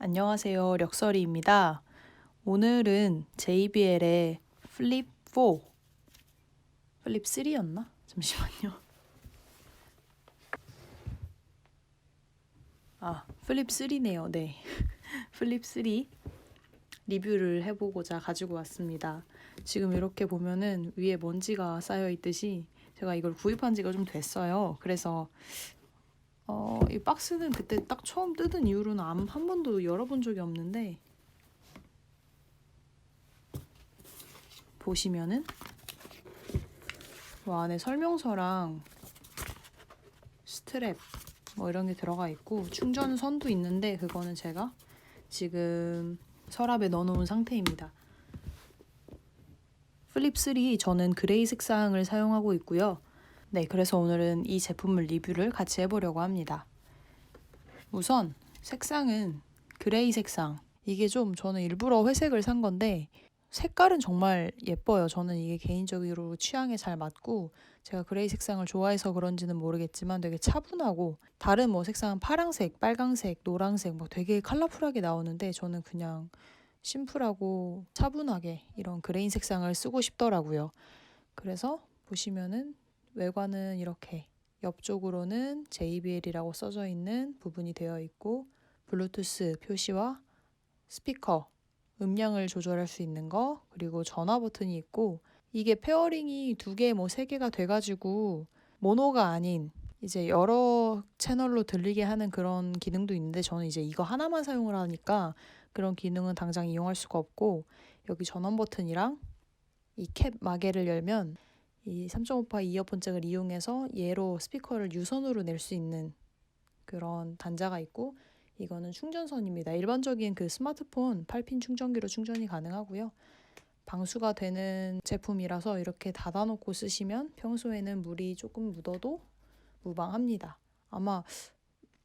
안녕하세요. 력설이입니다. 오늘은 JBL의 플립 4, 플립 3였나? 잠시만요. 아, 플립 3네요. 네. 플립 3 리뷰를 해보고자 가지고 왔습니다. 지금 이렇게 보면은 위에 먼지가 쌓여 있듯이 제가 이걸 구입한 지가 좀 됐어요. 그래서 어, 이 박스는 그때 딱 처음 뜯은 이후로는 안- 한 번도 열어본 적이 없는데 보시면은 뭐 안에 설명서랑 스트랩 뭐 이런 게 들어가 있고 충전선도 있는데 그거는 제가 지금 서랍에 넣어놓은 상태입니다. 플립 3 저는 그레이 색상을 사용하고 있고요. 네, 그래서 오늘은 이 제품을 리뷰를 같이 해보려고 합니다. 우선 색상은 그레이 색상. 이게 좀 저는 일부러 회색을 산 건데 색깔은 정말 예뻐요. 저는 이게 개인적으로 취향에 잘 맞고 제가 그레이 색상을 좋아해서 그런지는 모르겠지만 되게 차분하고 다른 뭐 색상은 파랑색, 빨강색, 노랑색 뭐 되게 컬러풀하게 나오는데 저는 그냥 심플하고 차분하게 이런 그레인 색상을 쓰고 싶더라고요. 그래서 보시면은 외관은 이렇게 옆쪽으로는 JBL이라고 써져 있는 부분이 되어 있고 블루투스 표시와 스피커 음량을 조절할 수 있는 거 그리고 전화 버튼이 있고 이게 페어링이 두 개 뭐 세 개가 돼가지고 모노가 아닌 이제 여러 채널로 들리게 하는 그런 기능도 있는데 저는 이제 이거 하나만 사용을 하니까 그런 기능은 당장 이용할 수가 없고 여기 전원 버튼이랑 이 캡 마개를 열면 이 3.5파 이어폰 잭을 이용해서 얘로 스피커를 유선으로 낼 수 있는 그런 단자가 있고 이거는 충전선입니다. 일반적인 그 스마트폰 8핀 충전기로 충전이 가능하고요. 방수가 되는 제품이라서 이렇게 닫아놓고 쓰시면 평소에는 물이 조금 묻어도 무방합니다. 아마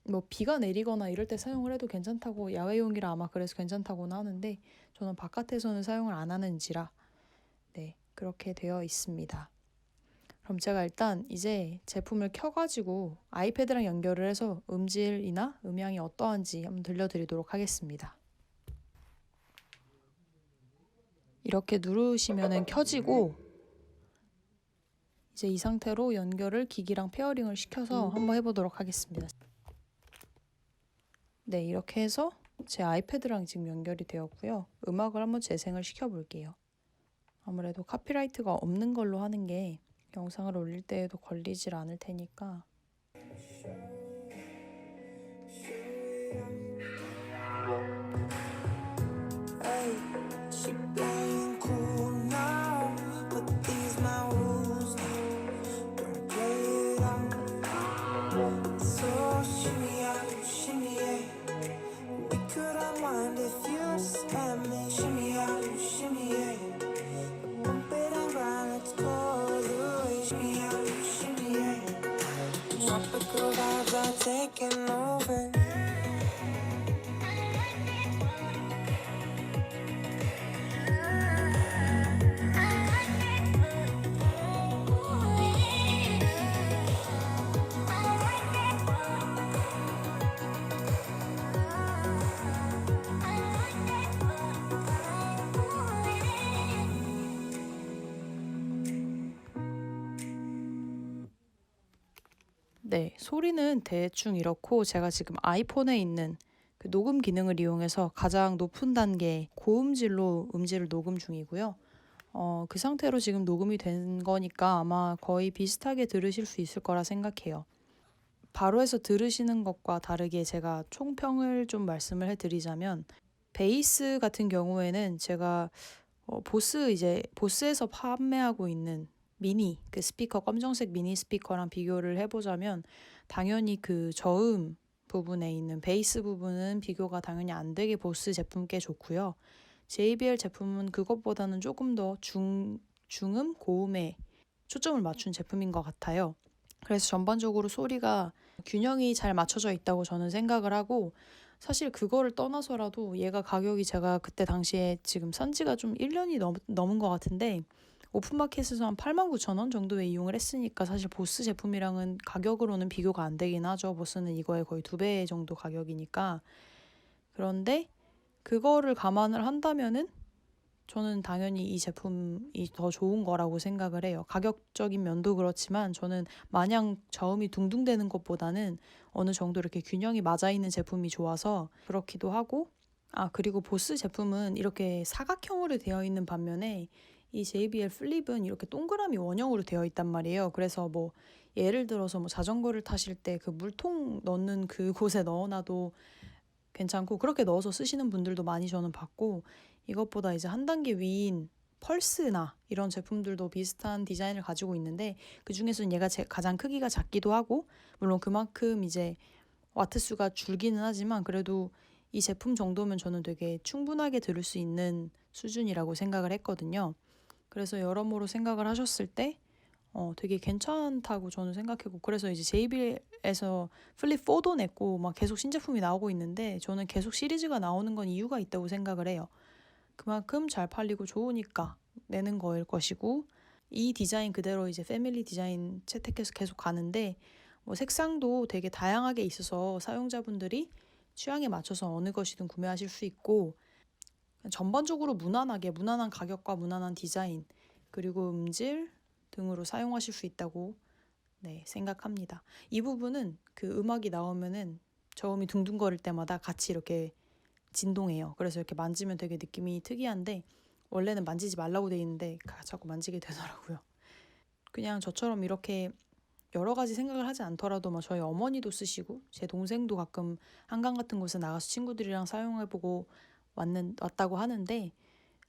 뭐 비가 내리거나 이럴 때 사용을 해도 괜찮다고 야외용이라 아마 그래서 괜찮다고는 하는데 저는 바깥에서는 사용을 안 하는지라 네 그렇게 되어 있습니다. 그럼 제가 일단 이제 제품을 켜가지고 아이패드랑 연결을 해서 음질이나 음향이 어떠한지 한번 들려드리도록 하겠습니다. 이렇게 누르시면은 켜지고 이제 이 상태로 연결을 기기랑 페어링을 시켜서 한번 해보도록 하겠습니다. 네, 이렇게 해서 제 아이패드랑 지금 연결이 되었고요. 음악을 한번 재생을 시켜볼게요. 아무래도 카피라이트가 없는 걸로 하는 게 영상을 올릴 때에도 걸리질 않을 테니까 Tropical vibes are taking over. 네, 소리는 대충 이렇고 제가 지금 아이폰에 있는 그 녹음 기능을 이용해서 가장 높은 단계 고음질로 음질을 녹음 중이고요. 어, 그 상태로 지금 녹음이 된 거니까 아마 거의 비슷하게 들으실 수 있을 거라 생각해요. 바로 해서 들으시는 것과 다르게 제가 총평을 좀 말씀을 해드리자면 베이스 같은 경우에는 제가 어, 보스 이제 보스에서 판매하고 있는 미니 그 스피커 검정색 미니 스피커랑 비교를 해보자면 당연히 그 저음 부분에 있는 베이스 부분은 비교가 당연히 안 되게 보스 제품께 좋고요. JBL 제품은 그것보다는 조금 더 중, 중음 고음에 초점을 맞춘 제품인 것 같아요. 그래서 전반적으로 소리가 균형이 잘 맞춰져 있다고 저는 생각을 하고 사실 그거를 떠나서라도 얘가 가격이 제가 그때 당시에 지금 산 지가 좀 1년이 넘, 넘은 것 같은데 오픈마켓에서 한 89,000원 정도에 이용을 했으니까 사실 보스 제품이랑은 가격으로는 비교가 안 되긴 하죠. 보스는 이거의 거의 두 배 정도 가격이니까 그런데 그거를 감안을 한다면은 저는 당연히 이 제품이 더 좋은 거라고 생각을 해요. 가격적인 면도 그렇지만 저는 마냥 저음이 둥둥대는 것보다는 어느 정도 이렇게 균형이 맞아 있는 제품이 좋아서 그렇기도 하고 아 그리고 보스 제품은 이렇게 사각형으로 되어 있는 반면에 이 JBL 플립은 이렇게 동그라미 원형으로 되어 있단 말이에요. 그래서 뭐 예를 들어서 뭐 자전거를 타실 때 그 물통 넣는 그 곳에 넣어놔도 괜찮고 그렇게 넣어서 쓰시는 분들도 많이 저는 봤고 이것보다 이제 한 단계 위인 펄스나 이런 제품들도 비슷한 디자인을 가지고 있는데 그 중에서는 얘가 제 가장 크기가 작기도 하고 물론 그만큼 이제 와트 수가 줄기는 하지만 그래도 이 제품 정도면 저는 되게 충분하게 들을 수 있는 수준이라고 생각을 했거든요. 그래서 여러모로 생각을 하셨을 때 어, 되게 괜찮다고 저는 생각했고 그래서 이제 JBL에서 플립 4도 냈고 막 계속 신제품이 나오고 있는데 저는 계속 시리즈가 나오는 건 이유가 있다고 생각을 해요. 그만큼 잘 팔리고 좋으니까 내는 거일 것이고 이 디자인 그대로 이제 패밀리 디자인 채택해서 계속 가는데 뭐 색상도 되게 다양하게 있어서 사용자분들이 취향에 맞춰서 어느 것이든 구매하실 수 있고 전반적으로 무난하게 무난한 가격과 무난한 디자인 그리고 음질 등으로 사용하실 수 있다고 네, 생각합니다. 이 부분은 그 음악이 나오면은 저음이 둥둥거릴 때마다 같이 이렇게 진동해요. 그래서 이렇게 만지면 되게 느낌이 특이한데 원래는 만지지 말라고 돼 있는데 가- 자꾸 만지게 되더라고요. 그냥 저처럼 이렇게 여러 가지 생각을 하지 않더라도 뭐 저희 어머니도 쓰시고 제 동생도 가끔 한강 같은 곳에 나가서 친구들이랑 사용해보고 왔는 왔다고 하는데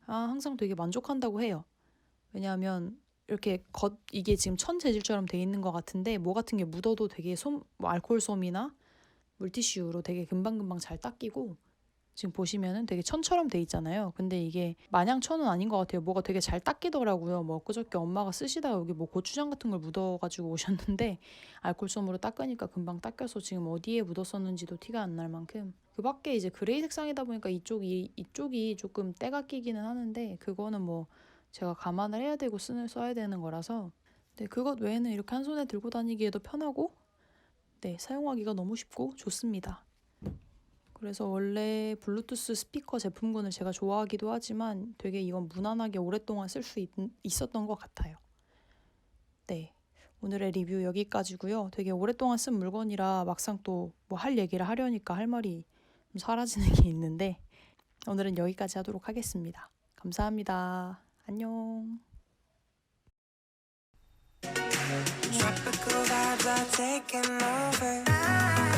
아 항상 되게 만족한다고 해요. 왜냐하면 이렇게 겉 이게 지금 천 재질처럼 돼 있는 것 같은데 뭐 같은 게 묻어도 되게 솜, 뭐 알코올 솜이나 물티슈로 되게 금방금방 잘 닦이고 지금 보시면은 되게 천처럼 돼 있잖아요. 근데 이게 마냥 천은 아닌 것 같아요. 뭐가 되게 잘 닦이더라고요. 뭐 엊그저께 엄마가 쓰시다가 여기 뭐 고추장 같은 걸 묻어가지고 오셨는데 알콜솜으로 닦으니까 금방 닦여서 지금 어디에 묻었었는지도 티가 안 날 만큼 그 밖에 이제 그레이 색상이다 보니까 이쪽이 이쪽이 조금 때가 끼기는 하는데 그거는 뭐 제가 감안을 해야 되고 쓰는 써야 되는 거라서 네 그것 외에는 이렇게 한 손에 들고 다니기에도 편하고 네 사용하기가 너무 쉽고 좋습니다. 그래서 원래 블루투스 스피커 제품군을 제가 좋아하기도 하지만 되게 이건 무난하게 오랫동안 쓸 수 있었던 것 같아요. 네. 오늘의 리뷰 여기까지고요. 되게 오랫동안 쓴 물건이라 막상 또 뭐 할 얘기를 하려니까 할 말이 좀 사라지는 게 있는데 오늘은 여기까지 하도록 하겠습니다. 감사합니다. 안녕. Tropical vibes are taking over.